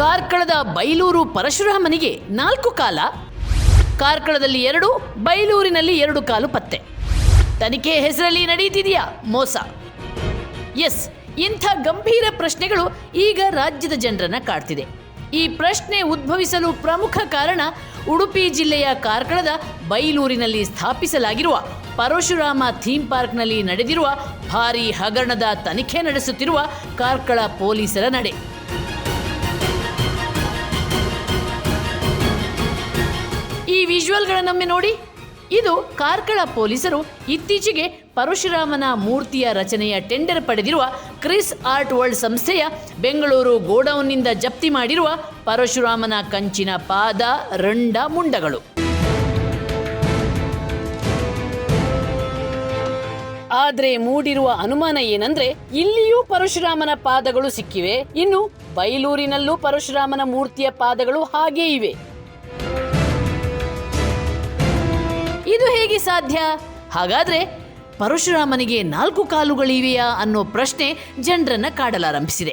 ಕಾರ್ಕಳದ ಬೈಲೂರು ಪರಶುರಾಮನಿಗೆ ನಾಲ್ಕು ಕಾಲ, ಕಾರ್ಕಳದಲ್ಲಿ ಎರಡು, ಬೈಲೂರಿನಲ್ಲಿ ಎರಡು ಕಾಲು ಪತ್ತೆ. ತನಿಖೆ ಹೆಸರಲ್ಲಿ ನಡೀತಿದೆಯಾ ಮೋಸ. ಎಸ್, ಇಂಥ ಗಂಭೀರ ಪ್ರಶ್ನೆಗಳು ಈಗ ರಾಜ್ಯದ ಜನರನ್ನ ಕಾಡ್ತಿದೆ. ಈ ಪ್ರಶ್ನೆ ಉದ್ಭವಿಸಲು ಪ್ರಮುಖ ಕಾರಣ ಉಡುಪಿ ಜಿಲ್ಲೆಯ ಕಾರ್ಕಳದ ಬೈಲೂರಿನಲ್ಲಿ ಸ್ಥಾಪಿಸಲಾಗಿರುವ ಪರಶುರಾಮ ಥೀಮ್ ಪಾರ್ಕ್ನಲ್ಲಿ ನಡೆದಿರುವ ಭಾರೀ ಹಗರಣದ ತನಿಖೆ ನಡೆಸುತ್ತಿರುವ ಕಾರ್ಕಳ ಪೊಲೀಸರ ನಡೆ. ಈ ವಿಜುವಲ್ಗಳನ್ನೊಮ್ಮೆ ನೋಡಿ. ಇದು ಕಾರ್ಕಳ ಪೊಲೀಸರು ಇತ್ತೀಚೆಗೆ ಪರಶುರಾಮನ ಮೂರ್ತಿಯ ರಚನೆಯ ಟೆಂಡರ್ ಪಡೆದಿರುವ ಕ್ರಿಸ್ ಆರ್ಟ್ ವರ್ಲ್ಡ್ ಸಂಸ್ಥೆಯ ಬೆಂಗಳೂರು ಗೋಡೌನ್ನಿಂದ ಜಪ್ತಿ ಮಾಡಿರುವ ಪರಶುರಾಮನ ಕಂಚಿನ ಪಾದ, ರಂಡ, ಮುಂಡಗಳು. ಆದ್ರೆ ಮೂಡಿರುವ ಅನುಮಾನ ಏನಂದ್ರೆ ಇಲ್ಲಿಯೂ ಪರಶುರಾಮನ ಪಾದಗಳು ಸಿಕ್ಕಿವೆ. ಇನ್ನು ಬೈಲೂರಿನಲ್ಲೂ ಪರಶುರಾಮನ ಮೂರ್ತಿಯ ಪಾದಗಳು ಹಾಗೇ ಇವೆ. ಇದು ಹೇಗೆ ಸಾಧ್ಯ? ಹಾಗಾದ್ರೆ ಪರಶುರಾಮನಿಗೆ ನಾಲ್ಕು ಕಾಲುಗಳಿವೆಯಾ ಅನ್ನೋ ಪ್ರಶ್ನೆ ಜನರನ್ನ ಕಾಡಲಾರಂಭಿಸಿದೆ.